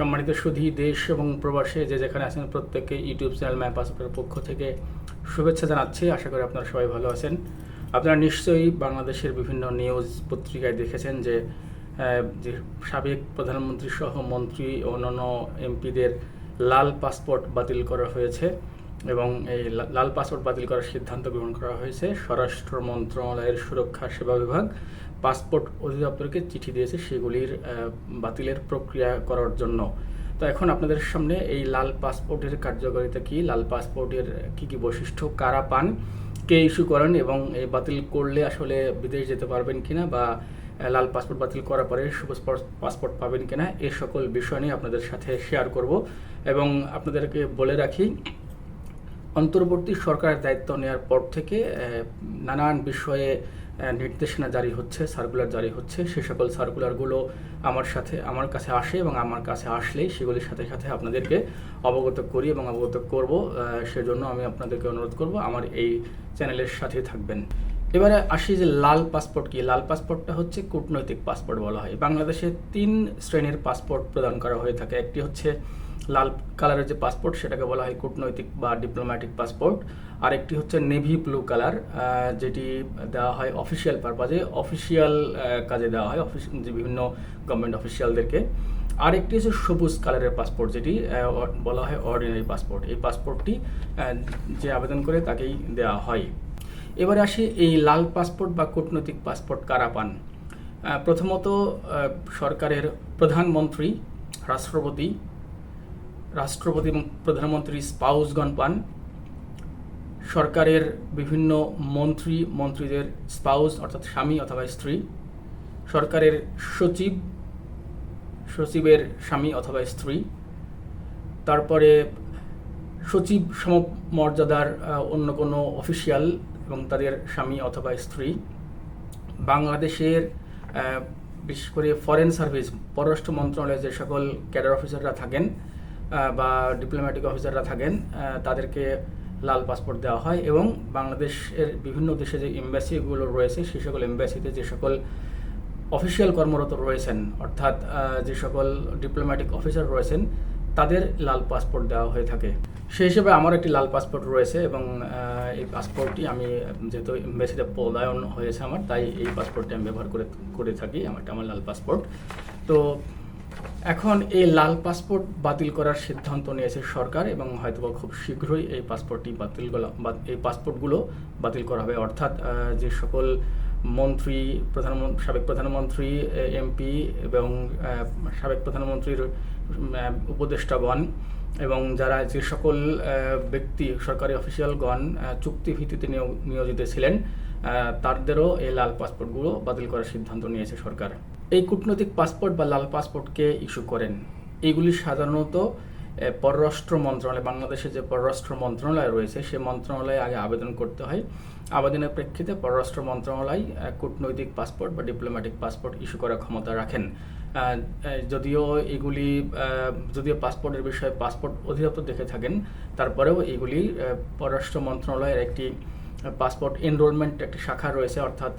সম্মানিত সুধী দেশ এবং প্রবাসে যে যেখানে আছেন প্রত্যেককে ইউটিউব চ্যানেল ম্যাপ পাসপোর্টের পক্ষ থেকে শুভেচ্ছা জানাচ্ছি। আশা করি আপনারা সবাই ভালো আছেন। আপনারা নিশ্চয়ই বাংলাদেশের বিভিন্ন নিউজ পত্রিকায় দেখেছেন যে যে সাবেক প্রধানমন্ত্রী সহ মন্ত্রী অন্যান্য এমপিদের লাল পাসপোর্ট বাতিল করা হয়েছে। এবং এই লাল পাসপোর্ট বাতিল করার সিদ্ধান্ত গ্রহণ করা হয়েছে। স্বরাষ্ট্র মন্ত্রণালয়ের সুরক্ষা সেবা বিভাগ পাসপোর্ট অধিদপ্তরকে চিঠি দিয়েছে সেগুলির বাতিলের প্রক্রিয়া করার জন্য। তো এখন আপনাদের সামনে এই লাল পাসপোর্টের কার্যকারিতা কি? লাল পাসপোর্টের কি কি বৈশিষ্ট্য? কারা পান? কে ইস্যু করেন? এবং এই বাতিল করলে আসলে বিদেশ যেতে পারবেন কিনা বা লাল পাসপোর্ট বাতিল করার পরে সবুজ পাসপোর্ট পাবেন কিনা? এ সকল বিষয় নিয়ে আপনাদের সাথে শেয়ার করব। এবং আপনাদেরকে বলে রাখি অন্তর্বর্তী সরকারের দায়িত্ব নেওয়ার পর থেকে নানান বিষয়ে নির্দেশনা জারি হচ্ছে সার্কুলার জারি হচ্ছে। সে সকল সার্কুলারগুলো আমার সাথে, আমার কাছে আসে এবং আমার কাছে আসলেই সেগুলির সাথে সাথে আপনাদেরকে অবগত করি এবং অবগত করব। সেজন্য আমি আপনাদেরকে অনুরোধ করব, আমার এই চ্যানেলের সাথে থাকবেন। এবারে আসি যে লাল পাসপোর্ট কি? লাল পাসপোর্টটা হচ্ছে কূটনৈতিক পাসপোর্ট বলা হয়। বাংলাদেশে তিন শ্রেণির পাসপোর্ট প্রদান করা হয়ে থাকে। একটি হচ্ছে লাল কালারের যে পাসপোর্ট সেটাকে বলা হয় কূটনৈতিক বা ডিপ্লোম্যাটিক পাসপোর্ট আর একটি হচ্ছে নেভি ব্লু কালার যেটি দেওয়া হয় অফিসিয়াল পারপাজে অফিসিয়াল কাজে দেওয়া হয় অফিস যে বিভিন্ন গভর্নমেন্ট অফিসিয়ালদেরকে আর একটি হচ্ছে সবুজ কালারের পাসপোর্ট যেটি বলা হয় অর্ডিনারি পাসপোর্ট এই পাসপোর্টটি যে আবেদন করে তাকেই দেওয়া হয়। এবারে আসি এই লাল পাসপোর্ট বা কূটনৈতিক পাসপোর্ট কারা পান? প্রথমত সরকারের প্রধানমন্ত্রী, রাষ্ট্রপতি রাষ্ট্রপতি প্রধানমন্ত্রী স্পাউসগণ পান। সরকারের বিভিন্ন মন্ত্রী, মন্ত্রীদের স্পাউস অর্থাৎ স্বামী অথবা স্ত্রী। সরকারের সচিব, সচিবের স্বামী অথবা স্ত্রী। তারপরে সচিব সমমর্যাদার অন্য কোনো অফিসিয়াল এবং তাদের স্বামী অথবা স্ত্রী। বাংলাদেশের বিশেষ করে ফরেন সার্ভিস, পররাষ্ট্র মন্ত্রণালয়ে যে সকল ক্যাডার অফিসাররা থাকেন বা ডিপ্লোম্যাটিক অফিসাররা থাকেন তাদেরকে লাল পাসপোর্ট দেওয়া হয় এবং বাংলাদেশের বিভিন্ন দেশে যে এম্বাসিগুলো রয়েছে সেই সকল এম্বাসিতে যে সকল অফিসিয়াল কর্মরত রয়েছেন, অর্থাৎ যে সকল ডিপ্লোম্যাটিক অফিসার রয়েছেন, তাদের লাল পাসপোর্ট দেওয়া হয়ে থাকে। সেই হিসেবে আমার একটি লাল পাসপোর্ট রয়েছে এবং এই পাসপোর্টটি আমি যেহেতু এম্বাসিতে পদায়ন হয়েছে আমার, তাই এই পাসপোর্টটি আমি ব্যবহার করে করে থাকি আমার আমার লাল পাসপোর্ট তো এখন এই লাল পাসপোর্ট বাতিল করার সিদ্ধান্ত নিয়েছে সরকার এবং হয়তোবা খুব শীঘ্রই এই পাসপোর্টটি বাতিল এই পাসপোর্টগুলো বাতিল করা হবে। অর্থাৎ যে সকল মন্ত্রী প্রধানমন্ত্রী সাবেক প্রধানমন্ত্রী এমপি এবং সাবেক প্রধানমন্ত্রীর উপদেষ্টাগণ এবং যারা যে সকল ব্যক্তি, সরকারি অফিসিয়ালগণ চুক্তি ভিত্তিতে নিয়োজিত ছিলেন তাদেরও এই লাল পাসপোর্টগুলো বাতিল করার সিদ্ধান্ত নিয়েছে সরকার। এই কূটনৈতিক পাসপোর্ট বা লাল পাসপোর্টকে ইস্যু করেন। এইগুলি সাধারণত পররাষ্ট্র মন্ত্রণালয় বাংলাদেশের যে পররাষ্ট্র মন্ত্রণালয় রয়েছে সেই মন্ত্রণালয়ে আগে আবেদন করতে হয়। আবেদনের প্রেক্ষিতে পররাষ্ট্র মন্ত্রণালয় কূটনৈতিক পাসপোর্ট বা ডিপ্লোম্যাটিক পাসপোর্ট ইস্যু করার ক্ষমতা রাখেন। যদিও এগুলি যদিও পাসপোর্টের বিষয়ে পাসপোর্ট অধিদপ্তর দেখে থাকেন, তারপরেও এগুলি পররাষ্ট্র মন্ত্রণালয়ের একটি পাসপোর্ট এনরোলমেন্ট একটি শাখা রয়েছে, অর্থাৎ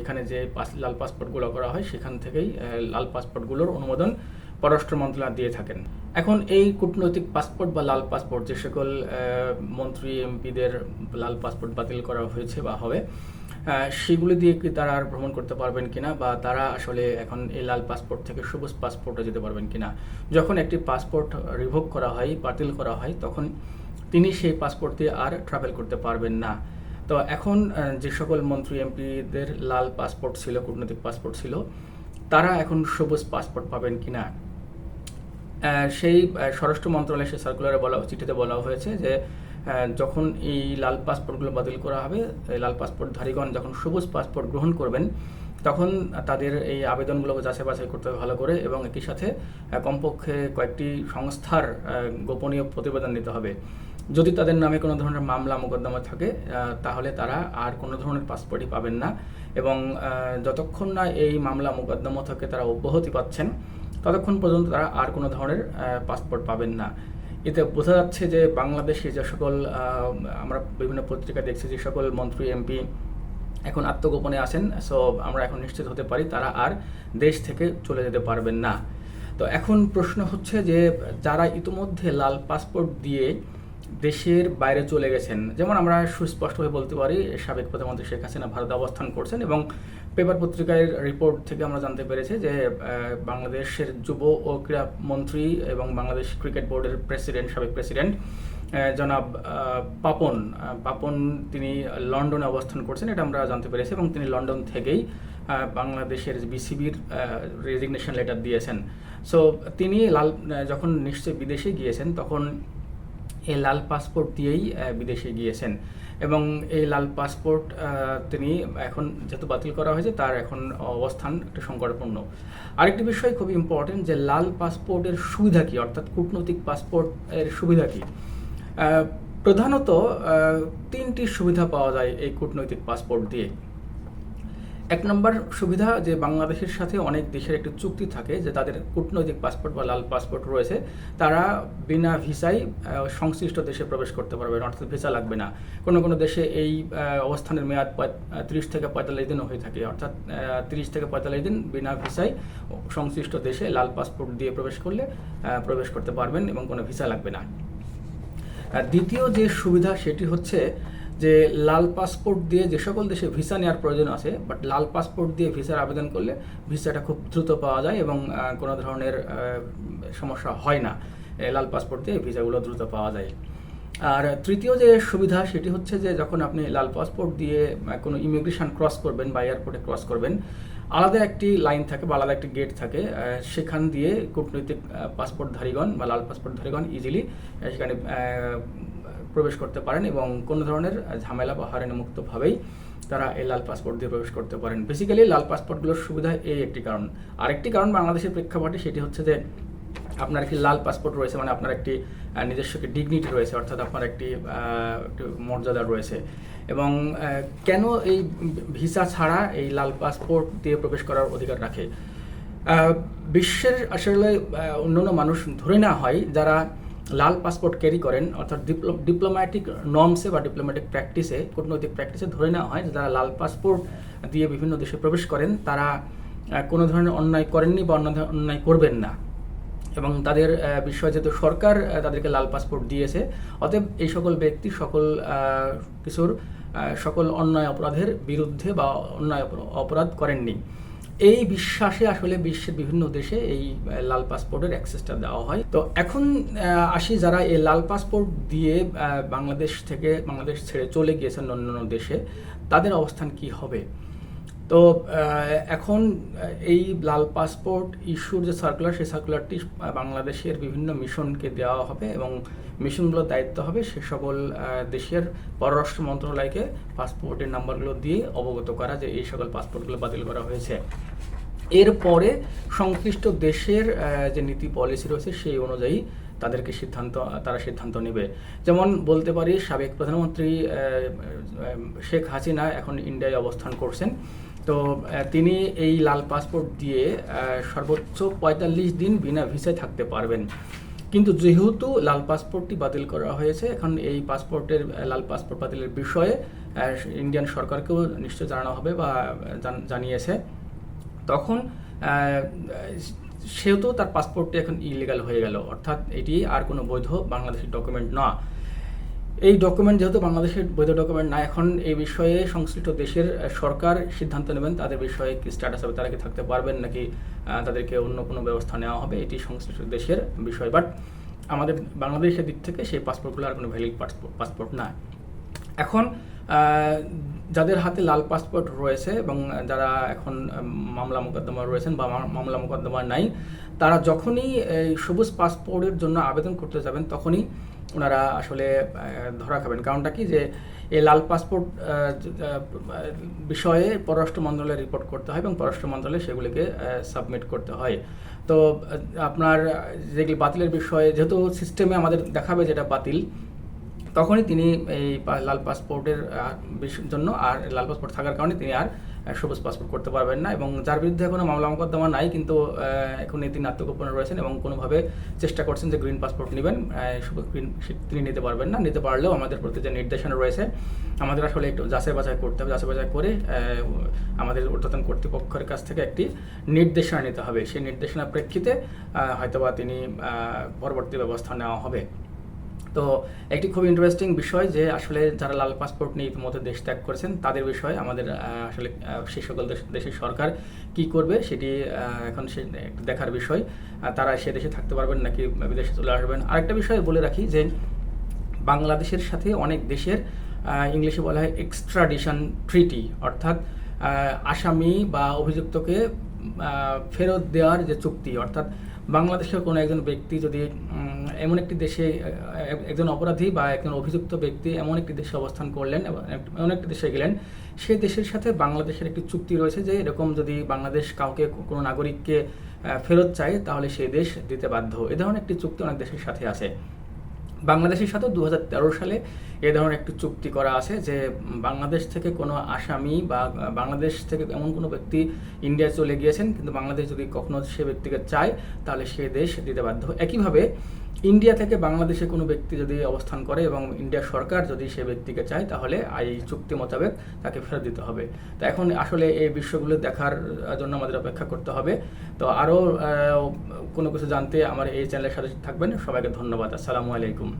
এখানে যে লাল পাসপোর্টগুলো করা হয়, সেখান থেকেই লাল পাসপোর্টগুলোর অনুমোদন পররাষ্ট্র মন্ত্রণালয় দিয়ে থাকেন। এখন এই কূটনৈতিক পাসপোর্ট বা লাল পাসপোর্ট যে সকল মন্ত্রী, এমপিদের লাল পাসপোর্ট বাতিল করা হয়েছে বা হবে সেগুলি দিয়ে কি তারা আর ভ্রমণ করতে পারবেন কিনা বা তারা আসলে এখন এই লাল পাসপোর্ট থেকে সবুজ পাসপোর্টে যেতে পারবেন কিনা? যখন একটি পাসপোর্ট রিভোক করা হয়, বাতিল করা হয়, তখন তিনি সেই পাসপোর্ট দিয়ে আর ট্রাভেল করতে পারবেন না। তো এখন যে সকল মন্ত্রী এমপিদের লাল পাসপোর্ট ছিল কূটনৈতিক পাসপোর্ট ছিল তারা এখন সবুজ পাসপোর্ট পাবেন কিনা? আহ, সেই স্বরাষ্ট্র মন্ত্রণালয়ের সেই সার্কুলারে বলা চিঠিতে বলা হয়েছে যে যখন এই লাল পাসপোর্টগুলো বাতিল করা হবে লাল পাসপোর্টধারীগণ যখন সবুজ পাসপোর্ট গ্রহণ করবেন তখন তাদের এই আবেদনগুলো যাচাই বাছাই করতে হবে ভালো করে এবং একই সাথে কমপক্ষে কয়েকটি সংস্থার গোপনীয় প্রতিবেদন নিতে হবে। যদি তাদের নামে কোনো ধরনের মামলা, মোকদ্দমা থাকে তাহলে তারা আর কোনো ধরনের পাসপোর্টই পাবেন না। এবং যতক্ষণ না এই মামলা, মোকদ্দমা থেকে তারা অব্যাহতি পাচ্ছেন, ততক্ষণ পর্যন্ত তারা আর কোনো ধরনের পাসপোর্ট পাবেন না। এতে বোঝা যাচ্ছে যে বাংলাদেশে যে সকল আমরা বিভিন্ন পত্রিকা দেখছি, যে সকল মন্ত্রী, এমপি এখন আত্মগোপনে আছেন, সো আমরা এখন নিশ্চিত হতে পারি তারা আর দেশ থেকে চলে যেতে পারবেন না। তো এখন প্রশ্ন হচ্ছে যে যারা ইতিমধ্যে লাল পাসপোর্ট দিয়ে দেশের বাইরে চলে গেছেন। যেমন আমরা সুস্পষ্টভাবে বলতে পারি, সাবেক প্রধানমন্ত্রী শেখ হাসিনা ভারতে অবস্থান করছেন এবং পেপার পত্রিকার রিপোর্ট থেকে আমরা জানতে পেরেছি যে বাংলাদেশের যুব ও ক্রীড়া মন্ত্রী এবং বাংলাদেশ ক্রিকেট বোর্ডের প্রেসিডেন্ট সাবেক প্রেসিডেন্ট জনাব পাপন পাপন তিনি লন্ডনে অবস্থান করছেন, এটা আমরা জানতে পেরেছি এবং তিনি লন্ডন থেকেই বাংলাদেশের বিসিবির রেজিগনেশন লেটার দিয়েছেন। সো তিনি লাল যখন নিশ্চয়ই বিদেশে গিয়েছেন, তখন এই লাল পাসপোর্ট দিয়েই বিদেশে গিয়েছেন। এবং এই লাল পাসপোর্ট তিনি এখন যেহেতু বাতিল করা হয়েছে, তার এখন অবস্থান একটু সংকটপূর্ণ। আরেকটি বিষয় খুবই ইম্পর্টেন্ট যে লাল পাসপোর্টের সুবিধা কী? অর্থাৎ কূটনৈতিক পাসপোর্ট এর সুবিধা কী? প্রধানত তিনটি সুবিধা পাওয়া যায় এই কূটনৈতিক পাসপোর্ট দিয়ে। এক নম্বর সুবিধা যে বাংলাদেশের সাথে অনেক দেশের একটি চুক্তি থাকে যে তাদের কূটনৈতিক পাসপোর্ট বা লাল পাসপোর্ট রয়েছে, তারা বিনা ভিসায় সংশ্লিষ্ট দেশে প্রবেশ করতে পারবেন অর্থাৎ ভিসা লাগবে না। কোনো কোনো দেশে এই অবস্থানের মেয়াদ ত্রিশ থেকে পঁয়তাল্লিশ দিনও হয়ে থাকে, অর্থাৎ তিরিশ থেকে পঁয়তাল্লিশ দিন বিনা ভিসায় সংশ্লিষ্ট দেশে লাল পাসপোর্ট দিয়ে প্রবেশ করলে প্রবেশ করতে পারবেন এবং কোনো ভিসা লাগবে না। দ্বিতীয় যে সুবিধা সেটি হচ্ছে যে লাল পাসপোর্ট দিয়ে যে সকল দেশে ভিসা নেওয়ার প্রয়োজন আছে বাট লাল পাসপোর্ট দিয়ে ভিসার আবেদন করলে ভিসাটা খুব দ্রুত পাওয়া যায় এবং কোনো ধরনের সমস্যা হয় না। লাল পাসপোর্ট দিয়ে ভিসাগুলো দ্রুত পাওয়া যায়। আর তৃতীয় যে সুবিধা সেটি হচ্ছে যে যখন আপনি লাল পাসপোর্ট দিয়ে কোনো ইমিগ্রেশন ক্রস করবেন বা এয়ারপোর্টে ক্রস করবেন, আলাদা একটি লাইন থাকে বা আলাদা একটি গেট থাকে সেখান দিয়ে কূটনৈতিক পাসপোর্টধারীগণ বা লাল পাসপোর্টধারীগণ ইজিলি সেখানে প্রবেশ করতে পারেন এবং কোনো ধরনের ঝামেলা বা হারানি মুক্তভাবেই তারা এই লাল পাসপোর্ট দিয়ে প্রবেশ করতে পারেন। বেসিক্যালি লাল পাসপোর্টগুলোর সুবিধা এই একটি কারণ। আরেকটি কারণ বাংলাদেশের প্রেক্ষাপটে সেটি হচ্ছে যে, আপনার একটি লাল পাসপোর্ট রয়েছে মানে আপনার একটি নিজস্ব একটি ডিগনিটি রয়েছে, অর্থাৎ আপনার একটি মর্যাদা রয়েছে। এবং কেন এই ভিসা ছাড়া এই লাল পাসপোর্ট দিয়ে প্রবেশ করার অধিকার রাখে? বিশ্বের আসলে অন্যান্য মানুষ ধরে না হয় যারা লাল পাসপোর্ট ক্যারি করেন, অর্থাৎ ডিপ্লোম্যাটিক নর্মসে বা ডিপ্লোম্যাটিক প্র্যাকটিসে কূটনৈতিক প্র্যাকটিসে ধরে নেওয়া হয় যারা লাল পাসপোর্ট দিয়ে বিভিন্ন দেশে প্রবেশ করেন, তারা কোনো ধরনের অন্যায় করেননি বা অন্য অন্যায় করবেন না। এবং তাদের বিষয়ে যেহেতু সরকার তাদেরকে লাল পাসপোর্ট দিয়েছে, অতএব এই সকল ব্যক্তি, সকল কিছুর সকল অন্যায় অপরাধের বিরুদ্ধে বা অন্যায় অপরাধ করেননি। এই বিশ্বাসে আসলে বিশ্বের বিভিন্ন দেশে এই লাল পাসপোর্টের অ্যাক্সেসটা দেওয়া হয়। তো এখন আসি যারা এই লাল পাসপোর্ট দিয়ে বাংলাদেশ থেকে বাংলাদেশ ছেড়ে চলে গিয়েছেন অন্যান্য দেশে, তাদের অবস্থান কি হবে? তো এখন এই লাল পাসপোর্ট ইস্যুর যে সার্কুলার সেই সার্কুলারটি বাংলাদেশের বিভিন্ন মিশনকে দেওয়া হবে এবং মিশনগুলোর দায়িত্ব হবে সে সকল দেশের পররাষ্ট্র মন্ত্রণালয়কে পাসপোর্টের নাম্বারগুলো দিয়ে অবগত করা যে এই সকল পাসপোর্টগুলো বাতিল করা হয়েছে। এরপরে সংশ্লিষ্ট দেশের যে নীতি পলিসি রয়েছে সেই অনুযায়ী তাদেরকে সিদ্ধান্ত, তারা সিদ্ধান্ত নেবে। যেমন বলতে পারি, সাবেক প্রধানমন্ত্রী শেখ হাসিনা এখন ইন্ডিয়ায় অবস্থান করছেন। তো তিনি এই লাল পাসপোর্ট দিয়ে সর্বোচ্চ পঁয়তাল্লিশ দিন বিনা ভিসায় থাকতে পারবেন। কিন্তু যেহেতু লাল পাসপোর্টটি বাতিল করা হয়েছে, এখন এই পাসপোর্টের লাল পাসপোর্ট বাতিলের বিষয়ে ইন্ডিয়ান সরকারকেও নিশ্চয় জানানো হবে বা জানিয়েছে। তখন সেহেতু তার পাসপোর্টটি এখন ইলিগাল হয়ে গেল। অর্থাৎ এটি আর কোনো বৈধ বাংলাদেশের ডকুমেন্ট না। এই ডকুমেন্ট যেহেতু বাংলাদেশের বৈধ ডকুমেন্ট না, এখন এই বিষয়ে সংশ্লিষ্ট দেশের সরকার সিদ্ধান্ত নেবেন, তাদের বিষয়ে কি স্ট্যাটাস হবে, তারা কি থাকতে পারবেন নাকি তাদেরকে অন্য কোনো ব্যবস্থা নেওয়া হবে, এটি সংশ্লিষ্ট দেশের বিষয়। বাট আমাদের বাংলাদেশের দিক থেকে সেই পাসপোর্টগুলো আর কোনো ভ্যালিড পাসপোর্ট পাসপোর্ট না। এখন যাদের হাতে লাল পাসপোর্ট রয়েছে এবং যারা এখন মামলা মোকদ্দমা রয়েছেন বা মামলা মোকদ্দমা নাই, তারা যখনই এই সবুজ পাসপোর্টের জন্য আবেদন করতে যাবেন, তখনই ওনারা আসলে ধরা খাবেন। কারণটা কি যে এই লাল পাসপোর্ট বিষয়ে পররাষ্ট্র মন্ত্রণালয়ে রিপোর্ট করতে হয় এবং পররাষ্ট্র মন্ত্রণালয়ে সেগুলিকে সাবমিট করতে হয়। তো আপনার, যেগুলি বাতিলের বিষয়ে, যেহেতু সিস্টেমে আমাদের দেখাবে যেটা বাতিল, তখনই তিনি এই লাল পাসপোর্টের জন্য আর লাল পাসপোর্ট থাকার কারণে তিনি আর সবুজ পাসপোর্ট করতে পারবেন না এবং যার বিরুদ্ধে এখনও মামলা মোকদ্দমা নাই, কিন্তু এখন তিনি আত্মগোপনে রয়েছেন এবং কোনোভাবে চেষ্টা করছেন যে গ্রিন পাসপোর্ট নেবেন সবুজ গ্রিন তিনি নিতে পারবেন না। নিতে পারলেও আমাদের প্রতি যে নির্দেশনা রয়েছে, আমাদের আসলে একটু যাচাই বাছাই করতে হবে। যাচাই বাছাই করে আমাদের ঊর্ধ্বতন কর্তৃপক্ষের কাছ থেকে একটি নির্দেশনা নিতে হবে। সেই নির্দেশনার প্রেক্ষিতে হয়তোবা তিনি পরবর্তী ব্যবস্থা নেওয়া হবে। তো একটি খুব ইন্টারেস্টিং বিষয় যে আসলে যারা লাল পাসপোর্ট নিয়ে ইতিমধ্যে দেশ ত্যাগ করেছেন, তাদের বিষয়ে আমাদের আসলে সেই সকল দেশ, দেশের সরকার কি করবে সেটি এখন সে দেখার বিষয়। তারা সে দেশে থাকতে পারবেন নাকি বিদেশে চলে আসবেন। আরেকটা বিষয় বলে রাখি যে বাংলাদেশের সাথে অনেক দেশের ইংলিশে বলা হয় এক্সট্রাডিশন ট্রিটি অর্থাৎ আসামি বা অভিযুক্তকে ফেরত দেওয়ার যে চুক্তি, অর্থাৎ বাংলাদেশের কোনো একজন ব্যক্তি যদি এমন একটি দেশে একজন অপরাধী বা একজন অভিযুক্ত ব্যক্তি এমন একটি দেশে অবস্থান করলেন এবং এমন একটি দেশে গেলেন। সে দেশের সাথে বাংলাদেশের একটি চুক্তি রয়েছে যে এরকম যদি বাংলাদেশ কাউকে কোনো নাগরিককে ফেরত চায়, তাহলে সেই দেশ দিতে বাধ্য। এ ধরনের একটি চুক্তি অনেক দেশের সাথে আছে। বাংলাদেশের সাথেও দু সালে এ ধরনের একটি চুক্তি করা আছে যে বাংলাদেশ থেকে কোনো আসামি বা বাংলাদেশ থেকে এমন কোনো ব্যক্তি ইন্ডিয়া চলে গিয়েছেন, কিন্তু বাংলাদেশ যদি কখনো সে ব্যক্তিকে চায়, তাহলে সে দেশ দিতে বাধ্য। একইভাবে ইন্ডিয়া থেকে বাংলাদেশে কোনো ব্যক্তি যদি অবস্থান করে এবং ইন্ডিয়া সরকার যদি সে ব্যক্তিকে চায়, তাহলে এই চুক্তি মোতাবেক তাকে ফেরত দিতে হবে। তো এখন আসলে এই বিষয়গুলো দেখার জন্য আমাদের অপেক্ষা করতে হবে। তো আরও কোনো কিছু জানতে আমার এই চ্যানেলের সাথে থাকবেন। সবাইকে ধন্যবাদ। আসসালামু আলাইকুম।